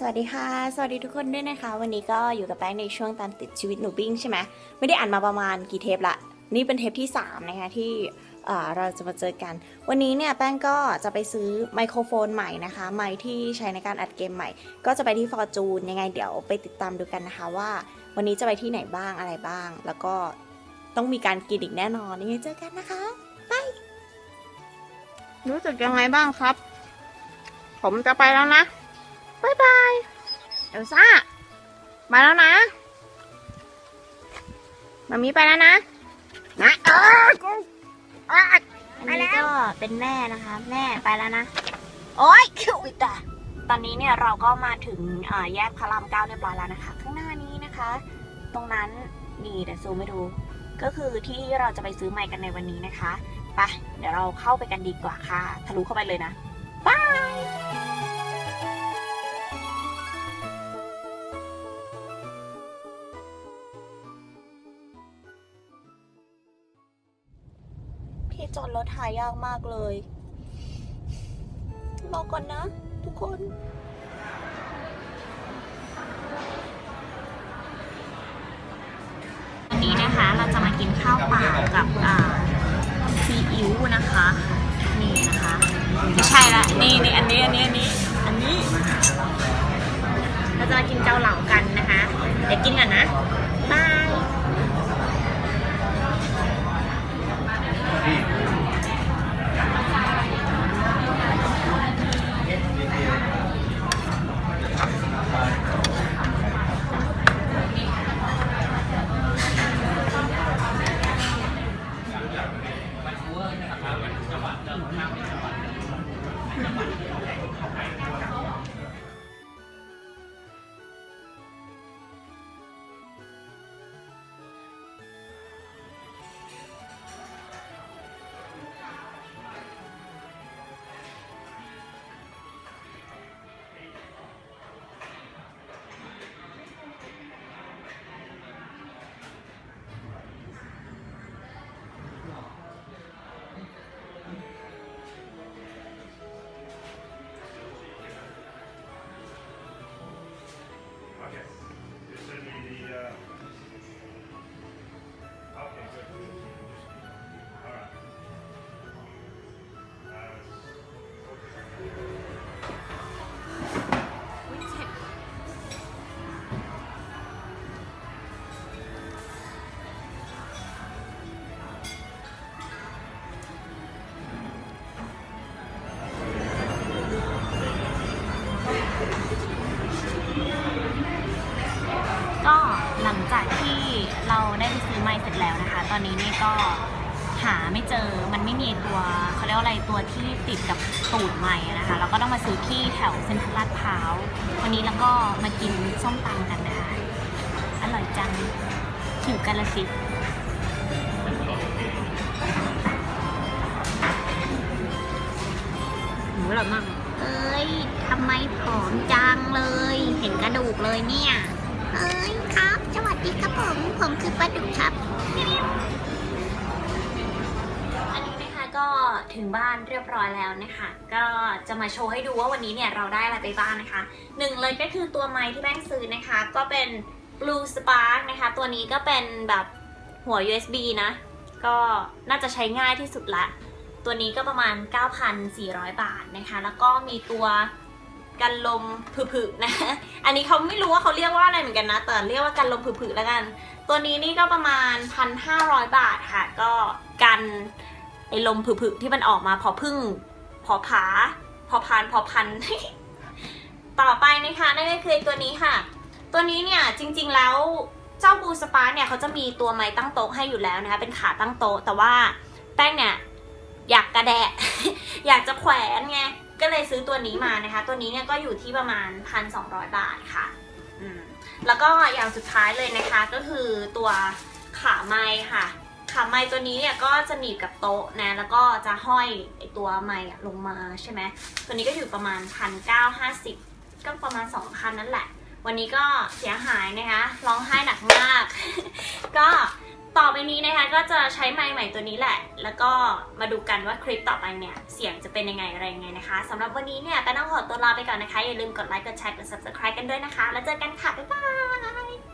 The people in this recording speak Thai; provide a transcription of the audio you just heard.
สวัสดีค่ะ สวัสดีทุกคนด้วยนะคะ วันนี้ก็อยู่กับแป้งในช่วงตามติดชีวิตหนูบิ้งใช่ไหมไม่ได้อ่านมาประมาณกี่เทปละ นี่เป็นเทปที่ 3 นะคะที่เอ่อเราจะมาเจอกัน วันนี้เนี่ยแป้งก็จะไปซื้อไมโครโฟนใหม่นะคะ ไมค์ที่ใช้ในการอัดเกมใหม่ ก็จะไปที่ฟอร์จูนยังไงเดี๋ยวไปติดตามดูกันนะคะว่า วันนี้จะไปที่ไหนบ้างอะไรบ้าง แล้วก็ต้องมีการกินอีกแน่นอนยังไงเจอกันนะคะรู้สึกยังไงบ้างครับ ผมจะไปแล้วนะ บายบายเอลซ่าไปแล้วนะมามีไปแล้วนะ นะเออกูอะอันไปนี้แล้ว ก็เป็นแม่นะคะ แม่ไปแล้วนะ โอ๊ยคิวอีกแต่ตอนนี้เนี่ยเราก็มาถึงเอ่อแยกพระรามเก้าเรียบร้อยแล้วนะคะ ข้างหน้านี้นะคะ ตรงนั้นนี่เดี๋ยวซูมให้ดู ก็คือที่เราจะไปซื้อไมค์กันในวันนี้นะคะไปเดี๋ยวเราเข้าไปกันดีกว่าค่ะ ทะลุเข้าไปเลยนะบาย ที่จอดรถหายากมากเลย รอก่อนนะ ทุกคนวันนี้นะคะเราจะมากินข้าวเปล่ากับซีอิ๊วนะคะ นี่นะคะไม่ใช่ละนี่นี่อันนี้อันนี้อันนี้อันนี้เราจะมากินเกาเหลากันนะคะ เดี๋ยวกินกันนะบาย ก็หลังจากที่เราได้ไปซื้อไม้เสร็จแล้วนะคะ ตอนนี้นี่ก็หาไม่เจอมันไม่มีตัวเขาเรียกว่าอะไรตัวที่ติดกับตูดไม้นะคะเราก็ต้องมาซื้อที่แถวเซ็นทรัลลาดพร้าววันนี้แล้วก็มากินส้มตำกันนะคะอร่อยจังหิวกันละสิหนูหลับมากเอ้ยทำไมผอมจังเลย เห็นกระดูกเลยเนี่ย เอ้ยครับ สวัสดีครับผม ผมคือปลาดุกครับ อันนี้นะคะก็ถึงบ้านเรียบร้อยแล้วนะคะ ก็จะมาโชว์ให้ดูว่าวันนี้เนี่ยเราได้อะไรไปบ้างนะคะหนึ่งเลยก็คือตัวไม้ที่แป้งซื้อนะคะ ก็เป็น Blue Spark นะคะ ตัวนี้ก็เป็นแบบหัว USB นะ ก็น่าจะใช้ง่ายที่สุดละ ตัวนี้ก็ประมาณ 9,400 บาทนะคะ แล้วก็มีตัว กันลมผึๆนะ อันนี้เขาไม่รู้ว่าเขาเรียกว่าอะไรเหมือนกันนะ แต่เรียกว่ากันลมผึๆแล้วกัน ตัวนี้นี่ก็ประมาณ 1,500 บาทค่ะ ก็กันไอ้ลมผึๆที่มันออกมาพอพึ่ง พอผา พอพาน พอพัน ต่อไปนะคะนั่นก็คือตัวนี้ค่ะ ตัวนี้เนี่ยจริง ๆแล้วเจ้าบูสปาร์เนี่ยเขาจะมีตัวไม้ตั้งโต๊ะให้อยู่แล้วนะคะ เป็นขาตั้งโต๊ะ แต่ว่าแป้งเนี่ยอยากกระแดะ อยากจะแขวนไง ก็เลยซื้อตัวนี้มานะคะ ตัวนี้เนี่ยก็อยู่ที่ประมาณ 1,200 บาทค่ะอืมแล้วก็อย่างสุดท้ายเลยนะคะก็คือตัวขาไม้ค่ะ ขาไม้ตัวนี้เนี่ยก็จะหนีบกับโต๊ะนะแล้วก็จะห้อยไอตัวไม้ลงมาใช่ไหมตัวนี้ก็อยู่ประมาณ 1,950 ก็ประมาณ 2,000 นั่นแหละ วันนี้ก็เสียหายนะคะร้องไห้หนักมาก ก็ ต่อไปนี้นะคะก็จะใช้ไมค์ใหม่ตัวนี้แหละ แล้วก็มาดูกันว่าคลิปต่อไปเนี่ย เสียงจะเป็นยังไงอะไรยังไงนะคะสำหรับวันนี้เนี่ยก็ต้องขอตัวลาไปก่อนนะคะ อย่าลืมกดไลค์ กดแชร์ กด subscribe กันด้วยนะคะ แล้วเจอกันค่ะ บ๊ายบาย